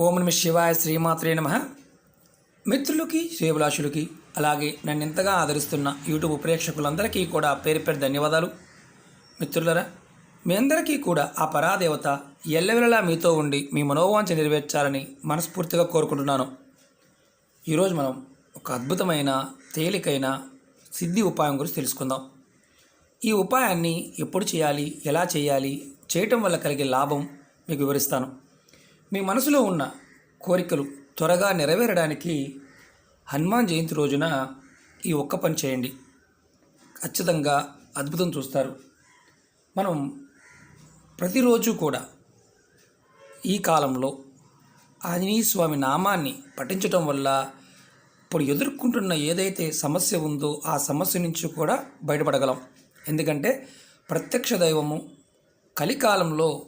ఓం నమ శివాయ శ్రీమాత్రే నమ. మిత్రులకి శ్రీభిలాషులకి అలాగే నన్ను ఎంతగా ఆదరిస్తున్న యూట్యూబ్ ప్రేక్షకులందరికీ కూడా పేరు పేరు ధన్యవాదాలు. మిత్రులరా మీ అందరికీ కూడా ఆ పరాదేవత ఎల్లవెల్లలా మీతో ఉండి మీ మనోవాంఛ నెరవేర్చాలని మనస్ఫూర్తిగా కోరుకుంటున్నాను. ఈరోజు మనం ఒక అద్భుతమైన తేలికైన సిద్ధి ఉపాయం గురించి తెలుసుకుందాం. ఈ ఉపాయాన్ని ఎప్పుడు చేయాలి ఎలా చేయాలి చేయటం వల్ల కలిగే లాభం మీకు వివరిస్తాను. మీ మనసులో ఉన్న కోరికలు త్వరగా నెరవేరడానికి హనుమాన్ జయంతి రోజున ఈ ఒక్క పని చేయండి. ఖచ్చితంగా అద్భుతం చూస్తారు. మనం ప్రతిరోజు కూడా ఈ కాలంలో ఆంజనేయ స్వామి నామాన్ని పఠించటం వల్ల ఇప్పుడు ఎదుర్కొంటున్న ఏదైతే సమస్య ఉందో ఆ సమస్య నుంచి కూడా బయటపడగలం. ఎందుకంటే ప్రత్యక్ష దైవము కలికాలంలో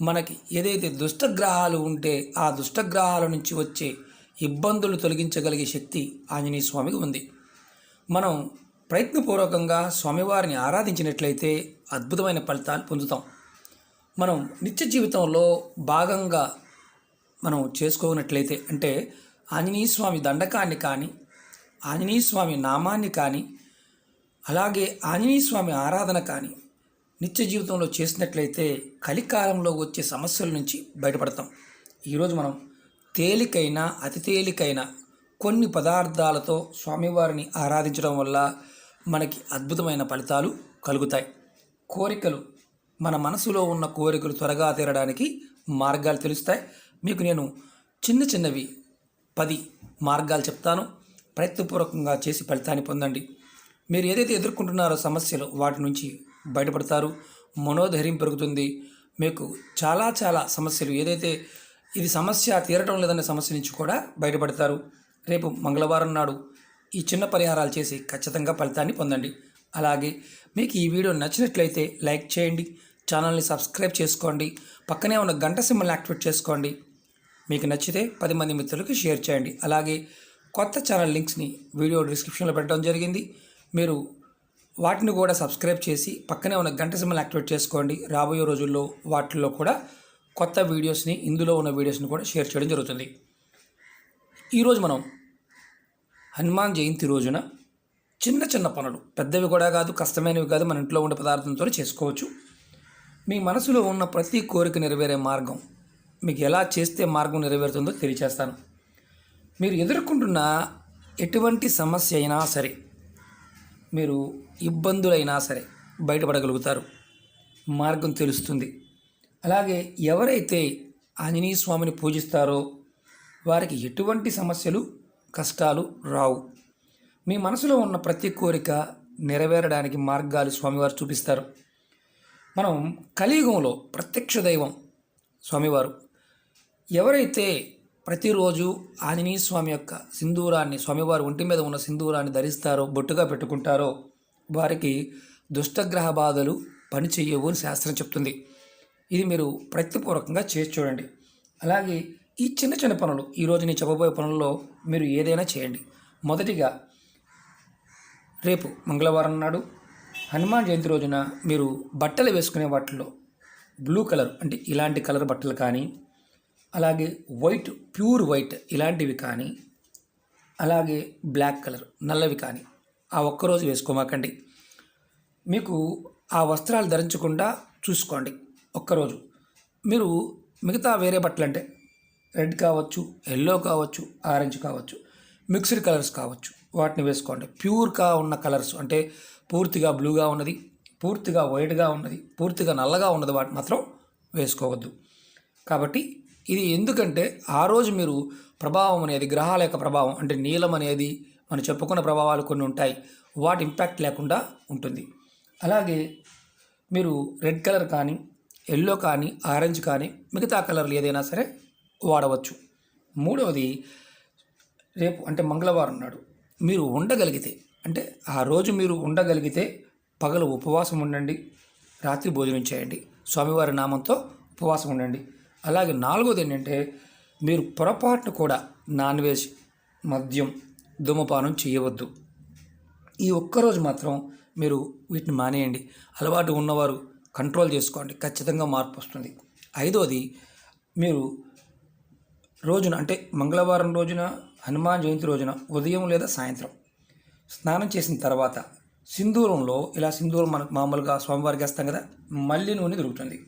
మనకి ఏదైతే దుష్టగ్రహాలు ఉంటే ఆ దుష్టగ్రహాల నుంచి వచ్చే ఇబ్బందులు తొలగించగలిగే శక్తి ఆంజనేయ స్వామికి ఉంది. మనం ప్రయత్నపూర్వకంగా స్వామివారిని ఆరాధించినట్లయితే అద్భుతమైన ఫలితాలు పొందుతాం. మనం నిత్య జీవితంలో భాగంగా మనం చేసుకోనట్లయితే అంటే ఆంజనేయ స్వామి దండకాన్ని కానీ ఆంజనేయ స్వామి నామాన్ని కానీ అలాగే ఆంజనేయ స్వామి ఆరాధన కానీ నిత్య జీవితంలో చేసినట్లయితే కలికాలంలో వచ్చే సమస్యల నుంచి బయటపడతాం. ఈరోజు మనం తేలికైన అతి తేలికైన కొన్ని పదార్థాలతో స్వామివారిని ఆరాధించడం వల్ల మనకి అద్భుతమైన ఫలితాలు కలుగుతాయి. కోరికలు మన మనసులో ఉన్న కోరికలు త్వరగా తీరడానికి మార్గాలు తెలుస్తాయి. మీకు నేను చిన్న చిన్నవి పది మార్గాలు చెప్తాను. ప్రయత్నపూర్వకంగా చేసి ఫలితాన్ని పొందండి. మీరు ఏదైతే ఎదుర్కొంటున్నారో సమస్యలు వాటి నుంచి బయటపడతారు. మనోధైర్యం పెరుగుతుంది. మీకు చాలా చాలా సమస్యలు. ఏదైతే ఇది సమస్య తీరటం లేదనే సమస్య నుంచి కూడా బయటపడతారు. రేపు మంగళవారం నాడు ఈ చిన్న పరిహారాలు చేసి ఖచ్చితంగా ఫలితాన్ని పొందండి. అలాగే మీకు ఈ వీడియో నచ్చినట్లయితే లైక్ చేయండి. ఛానల్ని సబ్స్క్రైబ్ చేసుకోండి. పక్కనే ఉన్న గంట సింబల్ని యాక్టివేట్ చేసుకోండి. మీకు నచ్చితే పది మంది మిత్రులకు షేర్ చేయండి. అలాగే కొత్త ఛానల్ లింక్స్ని వీడియో డిస్క్రిప్షన్లో పెట్టడం జరిగింది. మీరు వాటిని కూడా సబ్స్క్రైబ్ చేసి పక్కనే ఉన్న గంట సింబల్ యాక్టివేట్ చేసుకోండి. రాబోయే రోజుల్లో వాటిల్లో కూడా కొత్త వీడియోస్ని ఇందులో ఉన్న వీడియోస్ని కూడా షేర్ చేయడం జరుగుతుంది. ఈరోజు మనం హనుమాన్ జయంతి రోజున చిన్న చిన్న పనులు పెద్దవి కూడా కాదు కష్టమైనవి కాదు మన ఇంట్లో ఉండే పదార్థంతో చేసుకోవచ్చు. మీ మనసులో ఉన్న ప్రతి కోరిక నెరవేరే మార్గం మీకు ఎలా చేస్తే మార్గం నెరవేరుతుందో తెలియచేస్తాను. మీరు ఎదుర్కొంటున్న ఎటువంటి సమస్య అయినా సరే మీరు ఇబ్బందులైనా సరే బయటపడగలుగుతారు. మార్గం తెలుస్తుంది. అలాగే ఎవరైతే ఆంజనేయ స్వామిని పూజిస్తారో వారికి ఎటువంటి సమస్యలు కష్టాలు రావు. మీ మనసులో ఉన్న ప్రతి కోరిక నెరవేరడానికి మార్గాలు స్వామివారు చూపిస్తారు. మనం కలియుగంలో ప్రత్యక్ష దైవం స్వామివారు. ఎవరైతే ప్రతిరోజు ఆంజనేయ స్వామి యొక్క సింధూరాన్ని స్వామివారి ఒంటి మీద ఉన్న సింధూరాన్ని ధరిస్తారో బొట్టుగా పెట్టుకుంటారో వారికి దుష్టగ్రహ బాధలు పని చెయ్యవు అని శాస్త్రం చెప్తుంది. ఇది మీరు ప్రయత్నపూర్వకంగా చేసి చూడండి. అలాగే ఈ చిన్న చిన్న పనులు ఈరోజు నేను చెప్పబోయే పనుల్లో మీరు ఏదైనా చేయండి. మొదటిగా రేపు మంగళవారం నాడు హనుమాన్ జయంతి రోజున మీరు బట్టలు వేసుకునే వాటిల్లో బ్లూ కలర్ అంటే ఇలాంటి కలర్ బట్టలు కానీ అలాగే వైట్ ప్యూర్ వైట్ ఇలాంటివి కానీ అలాగే బ్లాక్ కలర్ నల్లవి కానీ ఆ ఒక్కరోజు వేసుకోమాకండి. మీకు ఆ వస్త్రాలు ధరించకుండా చూసుకోండి ఒక్కరోజు మీరు మిగతా వేరే బట్టలు అంటే రెడ్ కావచ్చు ఎల్లో కావచ్చు ఆరెంజ్ కావచ్చు మిక్స్డ్ కలర్స్ కావచ్చు వాటిని వేసుకోండి. ప్యూర్గా ఉన్న కలర్స్ అంటే పూర్తిగా బ్లూగా ఉన్నది పూర్తిగా వైట్గా ఉన్నది పూర్తిగా నల్లగా ఉన్నది వాటి మాత్రం వేసుకోవద్దు. కాబట్టి ఇది ఎందుకంటే ఆ రోజు మీరు ప్రభావం అనేది గ్రహాల యొక్క ప్రభావం అంటే నీలం అనేది మనం చెప్పుకున్న ప్రభావాలు కొన్ని ఉంటాయి. వాటి ఇంపాక్ట్ లేకుండా ఉంటుంది. అలాగే మీరు రెడ్ కలర్ కానీ ఎల్లో కానీ ఆరెంజ్ కానీ మిగతా కలర్లు ఏదైనా సరే వాడవచ్చు. మూడవది రేపు అంటే మంగళవారం నాడు మీరు ఉండగలిగితే అంటే ఆ రోజు మీరు ఉండగలిగితే పగలు ఉపవాసం ఉండండి రాత్రి భోజనం చేయండి స్వామివారి నామంతో ఉపవాసం ఉండండి. అలాగే నాలుగోది ఏంటంటే మీరు పొరపాటును కూడా నాన్ వెజ్ మద్యం ధూమపానం చేయవద్దు. ఈ ఒక్కరోజు మాత్రం మీరు వీటిని మానేయండి. అలవాటు ఉన్నవారు కంట్రోల్ చేసుకోండి. ఖచ్చితంగా మార్పు వస్తుంది. ఐదోది మీరు రోజున అంటే మంగళవారం రోజున హనుమాన్ జయంతి రోజున ఉదయం లేదా సాయంత్రం స్నానం చేసిన తర్వాత సింధూరంలో ఇలా సింధూరం మనకు మామూలుగా స్వామివారికి వేస్తాం కదా మల్లి నూనె దొరుకుతుంది.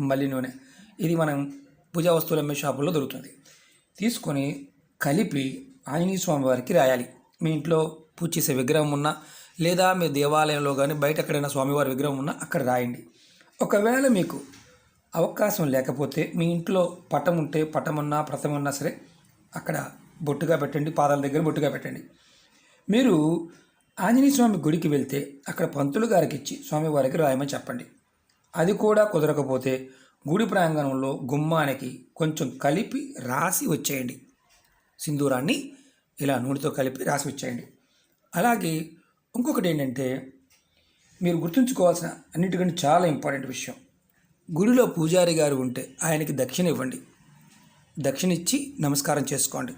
మల్లి నూనె. ఇది మనం పూజా వస్తువులు అమ్మే షాపుల్లో దొరుకుతుంది. తీసుకొని కలిపి ఆంజనేయ స్వామి వారికి రాయాలి. మీ ఇంట్లో పూజ చేసే విగ్రహం ఉన్నా లేదా మీ దేవాలయంలో కానీ బయట ఎక్కడైనా స్వామివారి విగ్రహం ఉన్నా అక్కడ రాయండి. ఒకవేళ మీకు అవకాశం లేకపోతే మీ ఇంట్లో పటం ఉంటే పటం ఉన్నా ప్రథం ఉన్నా సరే అక్కడ బొట్టుగా పెట్టండి పాదాల దగ్గర బొట్టుగా పెట్టండి. మీరు ఆంజనేయ స్వామి గుడికి వెళ్తే అక్కడ పంతులు గారికి ఇచ్చి స్వామివారికి రాయమని చెప్పండి. అది కూడా కుదరకపోతే గుడి ప్రాంగణంలో గుమ్మానికి కొంచెం కలిపి రాసి వచ్చేయండి. సింధూరాన్ని ఇలా నూనెతో కలిపి రాసి వచ్చేయండి. అలాగే ఇంకొకటి ఏంటంటే మీరు గుర్తుంచుకోవాల్సిన అన్నిటికంటే చాలా ఇంపార్టెంట్ విషయం. గుడిలో పూజారి గారు ఉంటే ఆయనకి దక్షిణ ఇవ్వండి. దక్షిణ ఇచ్చి నమస్కారం చేసుకోండి.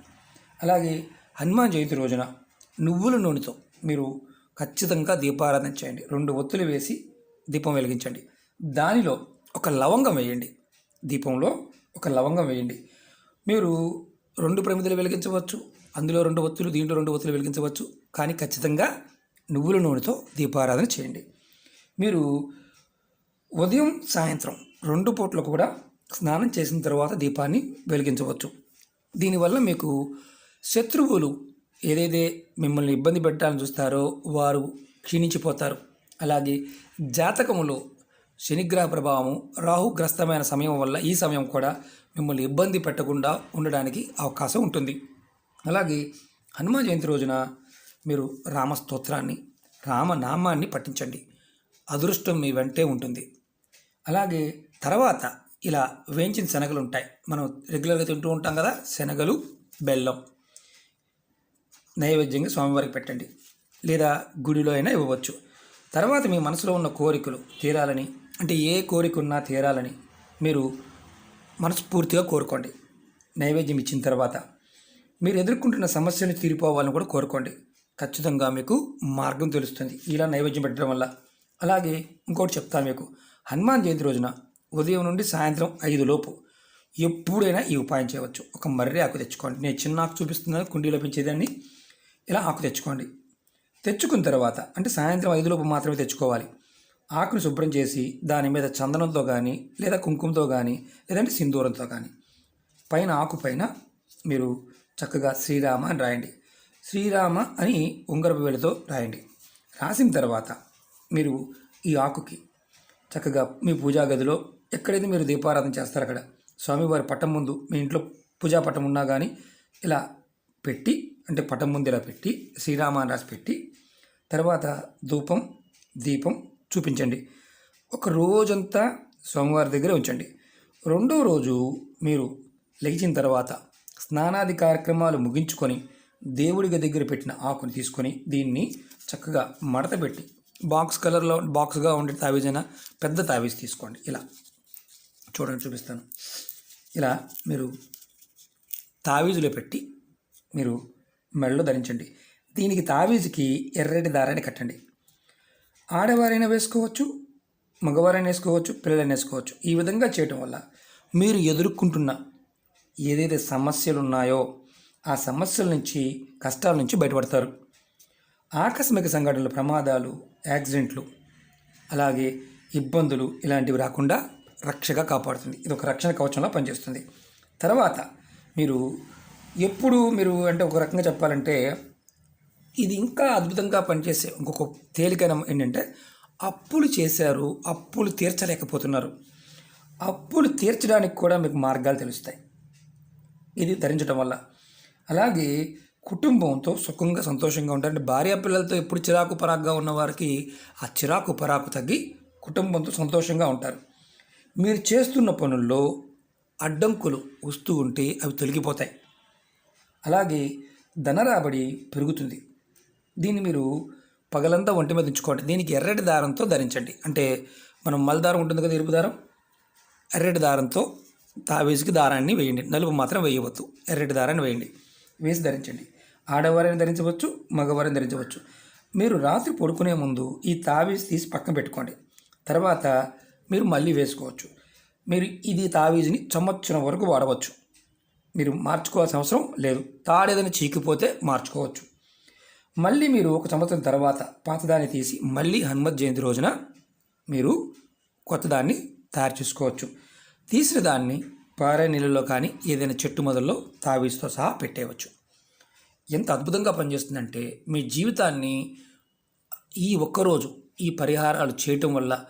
అలాగే హనుమాన్ జయంతి రోజున నువ్వుల నూనెతో మీరు ఖచ్చితంగా దీపారాధన చేయండి. రెండు ఒత్తులు వేసి దీపం వెలిగించండి. దానిలో ఒక లవంగం వేయండి. దీపంలో ఒక లవంగం వేయండి. మీరు రెండు ప్రమిదలు వెలిగించవచ్చు. అందులో రెండు ఒత్తులు దీంట్లో రెండు ఒత్తులు వెలిగించవచ్చు. కానీ ఖచ్చితంగా నువ్వుల నూనెతో దీపారాధన చేయండి. మీరు ఉదయం సాయంత్రం రెండు పూట్లకు కూడా స్నానం చేసిన తర్వాత దీపాన్ని వెలిగించవచ్చు. దీనివల్ల మీకు శత్రువులు ఏదైతే మిమ్మల్ని ఇబ్బంది పెట్టాలని చూస్తారో వారు క్షీణించిపోతారు. అలాగే జాతకములో శనిగ్రహ ప్రభావము రాహుగ్రస్తమైన సమయం వల్ల ఈ సమయం కూడా మిమ్మల్ని ఇబ్బంది పెట్టకుండా ఉండడానికి అవకాశం ఉంటుంది. అలాగే హనుమాన్ జయంతి రోజున మీరు రామస్తోత్రాన్ని రామనామాన్ని పఠించండి. అదృష్టం మీ వెంటే ఉంటుంది. అలాగే తర్వాత ఇలా వేయించిన శనగలు ఉంటాయి. మనం రెగ్యులర్గా తింటూ ఉంటాం కదా శనగలు బెల్లం. నైవేద్యంగా స్వామివారికి పెట్టండి. లేదా గుడిలో అయినా ఇవ్వవచ్చు. తర్వాత మీ మనసులో ఉన్న కోరికలు తీరాలని అంటే ఏ కోరిక ఉన్నా తీరాలని మీరు మనస్ఫూర్తిగా కోరుకోండి. నైవేద్యం ఇచ్చిన తర్వాత మీరు ఎదుర్కొంటున్న సమస్యలు తీరిపోవాలని కూడా కోరుకోండి. ఖచ్చితంగా మీకు మార్గం తెలుస్తుంది. ఇలా నైవేద్యం పెట్టడం వల్ల. అలాగే ఇంకోటి చెప్తాను మీకు. హనుమాన్ జయంతి రోజున ఉదయం నుండి సాయంత్రం ఐదు లోపు ఎప్పుడైనా ఈ ఉపాయం చేయవచ్చు. ఒక మర్రి ఆకు తెచ్చుకోండి. నేను చిన్న ఆకు చూపిస్తున్నాను. కుండీలో పెంచేదాన్ని ఇలా ఆకు తెచ్చుకోండి. తెచ్చుకున్న తర్వాత అంటే సాయంత్రం ఐదులోపు మాత్రమే తెచ్చుకోవాలి. ఆకును శుభ్రం చేసి దాని మీద చందనంతో కానీ లేదా కుంకుమతో కానీ లేదంటే సింధూరంతో కానీ పైన ఆకు పైన మీరు చక్కగా శ్రీరామ అని రాయండి. శ్రీరామ అని ఉంగరపు వేలుతో రాయండి. రాసిన తర్వాత మీరు ఈ ఆకుకి చక్కగా మీ పూజా గదిలో ఎక్కడైతే మీరు దీపారాధన చేస్తారు అక్కడ స్వామివారి పట్టం ముందు మీ ఇంట్లో పూజా పట్టం ఉన్నా కానీ ఇలా పెట్టి అంటే పటం ముందు ఇలా పెట్టి శ్రీరామ అని రాసి పెట్టి తర్వాత ధూపం దీపం చూపించండి. ఒక రోజంతా స్వామివారి దగ్గర ఉంచండి. రెండో రోజు మీరు లెగిచిన తర్వాత స్నానాది కార్యక్రమాలు ముగించుకొని దేవుడి దగ్గర పెట్టిన ఆకుని తీసుకొని దీన్ని చక్కగా మడత పెట్టి బాక్స్ కలర్లో బాక్స్గా ఉండే తావీజైనా పెద్ద తావీజ్ తీసుకోండి. ఇలా చూడండి చూపిస్తాను. ఇలా మీరు తావీజులో పెట్టి మీరు మెడలో ధరించండి. దీనికి తావీజుకి ఎర్రటి దారాన్ని కట్టండి. ఆడవారైనా వేసుకోవచ్చు మగవారైనా వేసుకోవచ్చు పిల్లలైనా వేసుకోవచ్చు. ఈ విధంగా చేయటం వల్ల మీరు ఎదుర్కొంటున్న ఏదైతే సమస్యలు ఉన్నాయో ఆ సమస్యల నుంచి కష్టాల నుంచి బయటపడతారు. ఆకస్మిక సంఘటనలు ప్రమాదాలు యాక్సిడెంట్లు అలాగే ఇబ్బందులు ఇలాంటివి రాకుండా రక్షగా కాపాడుతుంది. ఇది ఒక రక్షణ కవచంలా పనిచేస్తుంది. తర్వాత మీరు ఎప్పుడు మీరు అంటే ఒక రకంగా చెప్పాలంటే ఇది ఇంకా అద్భుతంగా పనిచేసే ఇంకొక తేలికైన ఏంటంటే అప్పులు చేశారు అప్పులు తీర్చలేకపోతున్నారు. అప్పులు తీర్చడానికి కూడా మీకు మార్గాలు తెలుస్తాయి. ఇది ధరించడం వల్ల. అలాగే కుటుంబంతో సుఖంగా సంతోషంగా ఉంటారంటే భార్య పిల్లలతో ఎప్పుడు చిరాకు పరాకుగా ఉన్నవారికి ఆ చిరాకు పరాకు తగ్గి కుటుంబంతో సంతోషంగా ఉంటారు. మీరు చేస్తున్న పనుల్లో అడ్డంకులు వస్తూ ఉంటే అవి తొలగిపోతాయి. అలాగే ధనరాబడి పెరుగుతుంది. దీన్ని మీరు పగలంతా ఒంటి మీద ఉంచుకోండి. దీనికి ఎర్రటి దారంతో ధరించండి. అంటే మనం మలదారం ఉంటుంది కదా ఎరుపు దారం? ఎర్రటి దారంతో తావేజుకి దారాన్ని వేయండి. నలుపు మాత్రం వేయవద్దు. ఎర్రటి దారాన్ని వేయండి. వేసి ధరించండి. ఆడవారిని ధరించవచ్చు మగవారిని ధరించవచ్చు. మీరు రాత్రి పడుకునే ముందు ఈ తావీజ్ తీసి పక్కన పెట్టుకోండి. తర్వాత మీరు మళ్ళీ వేసుకోవచ్చు. మీరు ఇది తావీజ్ని సంవత్సరం వరకు వాడవచ్చు. మీరు మార్చుకోవాల్సిన అవసరం లేదు. తాడేదని చీకిపోతే మార్చుకోవచ్చు. మళ్ళీ మీరు ఒక సంవత్సరం తర్వాత పాతదాన్ని తీసి మళ్ళీ హనుమత్ జయంతి రోజున మీరు కొత్తదాన్ని తయారు చేసుకోవచ్చు. తీసిన దాన్ని పారే నీళ్ళలో కానీ ఏదైనా చెట్టు మొదల్లో తావీస్తో సహా పెట్టేయవచ్చు. ఎంత అద్భుతంగా పనిచేస్తుందంటే మీ జీవితాన్ని ఈ ఒక్కరోజు ఈ పరిహారాలు చేయటం వల్ల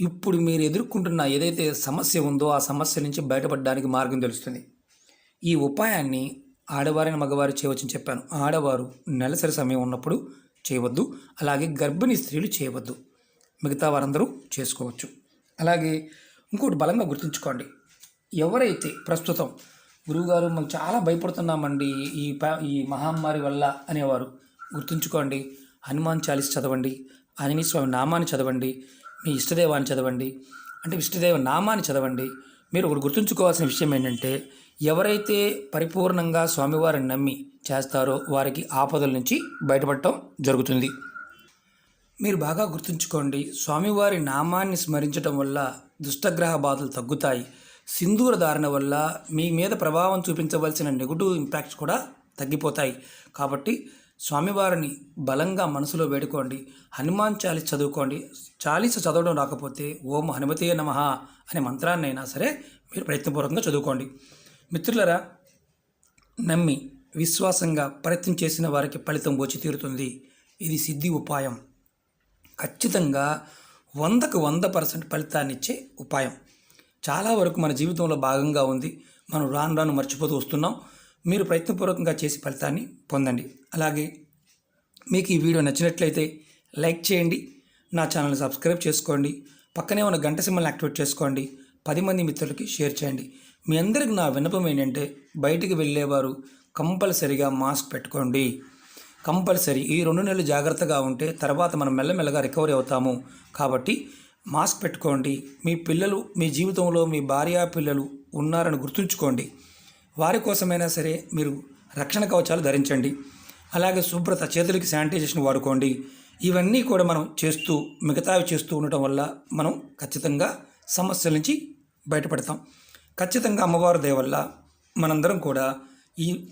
ఇప్పుడు మీరు ఎదుర్కొంటున్న ఏదైతే సమస్య ఉందో ఆ సమస్య నుంచి బయటపడడానికి మార్గం తెలుస్తుంది. ఈ ఉపాయాన్ని ఆడవారిని మగవారు చేయవచ్చని చెప్పాను. ఆడవారు నెలసరి సమయం ఉన్నప్పుడు చేయవద్దు అలాగే గర్భిణీ స్త్రీలు చేయవద్దు. మిగతా వారందరూ చేసుకోవచ్చు. అలాగే ఇంకోటి బలంగా గుర్తుంచుకోండి. ఎవరైతే ప్రస్తుతం గురువుగారు మేము చాలా భయపడుతున్నామండి ఈ ఈ మహమ్మారి వల్ల అనేవారు గుర్తుంచుకోండి. హనుమాన్ చాలీస్ చదవండి ఆంజనేయ స్వామి నామాన్ని చదవండి మీ ఇష్టదేవాన్ని చదవండి. అంటే ఇష్టదేవ నామాన్ని చదవండి. మీరు ఒకటి గుర్తుంచుకోవాల్సిన విషయం ఏంటంటే ఎవరైతే పరిపూర్ణంగా స్వామివారిని నమ్మి చేస్తారో వారికి ఆపదల నుంచి బయటపడటం జరుగుతుంది. మీరు బాగా గుర్తుంచుకోండి స్వామివారి నామాన్ని స్మరించటం వల్ల దుష్టగ్రహ బాధలు తగ్గుతాయి. సింధూర ధారణ వల్ల మీ మీద ప్రభావం చూపించవలసిన నెగిటివ్ ఇంపాక్ట్స్ కూడా తగ్గిపోతాయి. కాబట్టి స్వామివారిని బలంగా మనసులో వేడుకోండి హనుమాన్ చాలీస చదువుకోండి. చాలీస చదవడం రాకపోతే ఓం హనుమతే నమ అనే మంత్రాన్ని అయినా సరే మీరు ప్రయత్నపూర్వకంగా చదువుకోండి. మిత్రులరా నమ్మి విశ్వాసంగా ప్రయత్నం చేసిన వారికి ఫలితం వచ్చి తీరుతుంది. ఇది సిద్ధి ఉపాయం. ఖచ్చితంగా వందకు వంద పర్సెంట్ ఫలితాన్ని ఇచ్చే ఉపాయం. చాలా వరకు మన జీవితంలో భాగంగా ఉంది. మనం రాను రాను మర్చిపోతూ వస్తున్నాం. మీరు ప్రయత్నపూర్వకంగా చేసి ఫలితాన్ని పొందండి. అలాగే మీకు ఈ వీడియో నచ్చినట్లయితే లైక్ చేయండి. నా ఛానల్ని సబ్స్క్రైబ్ చేసుకోండి. పక్కనే ఉన్న గంట సింబల్ని యాక్టివేట్ చేసుకోండి. పది మంది మిత్రులకి షేర్ చేయండి. మీ అందరికి నా విన్నపం ఏంటంటే బయటికి వెళ్ళేవారు కంపల్సరిగా మాస్క్ పెట్టుకోండి. కంపల్సరీ ఈ రెండు నెలలు జాగ్రత్తగా ఉంటే తర్వాత మనం మెల్లమెల్లగా రికవరీ అవుతాము. కాబట్టి మాస్క్ పెట్టుకోండి. మీ పిల్లలు మీ జీవితంలో మీ భార్య పిల్లలు ఉన్నారని గుర్తుంచుకోండి. వారి కోసమైనా సరే మీరు రక్షణ కవచాలు ధరించండి. అలాగే శుభ్రత చేతులకి శానిటైజేషన్ వాడుకోండి. ఇవన్నీ కూడా మనం చేస్తూ మిగతావి చేస్తూ ఉండటం వల్ల మనం ఖచ్చితంగా సమస్యల నుంచి బయటపడతాం. ఖచ్చితంగా అమ్మవారి దేవల్ల మనందరం కూడా ఈ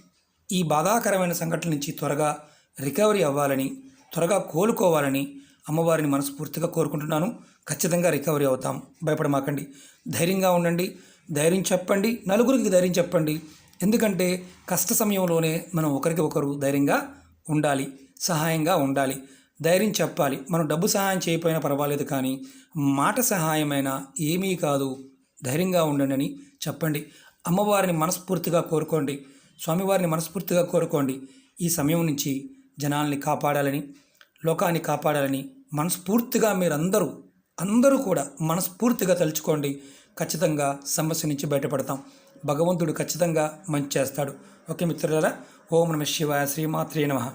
ఈ బాధాకరమైన సంఘటన నుంచి త్వరగా రికవరీ అవ్వాలని త్వరగా కోలుకోవాలని అమ్మవారిని మనస్ఫూర్తిగా కోరుకుంటున్నాను. ఖచ్చితంగా రికవరీ అవుతాం. భయపడమాకండి. ధైర్యంగా ఉండండి. ధైర్యం చెప్పండి. నలుగురికి ధైర్యం చెప్పండి. ఎందుకంటే కష్ట సమయంలోనే మనం ఒకరికి ఒకరు ధైర్యంగా ఉండాలి. సహాయంగా ఉండాలి. ధైర్యం చెప్పాలి. మనం డబ్బు సహాయం చేయకపోయినా పర్వాలేదు కానీ మాట సహాయమైనా ఏమీ కాదు. ధైర్యంగా ఉండండి అని చెప్పండి. అమ్మవారిని మనస్ఫూర్తిగా కోరుకోండి. స్వామివారిని మనస్ఫూర్తిగా కోరుకోండి. ఈ సమయం నుంచి జనాల్ని కాపాడాలని లోకాన్ని కాపాడాలని మనస్ఫూర్తిగా మీరందరూ అందరూ కూడా మనస్ఫూర్తిగా తలుచుకోండి. ఖచ్చితంగా సమస్య నుంచి బయటపడతాం. భగవంతుడు ఖచ్చితంగా మంచి చేస్తాడు. ఓకే మిత్రులారా ఓం నమ శివాయ శ్రీమాత్రే నమః.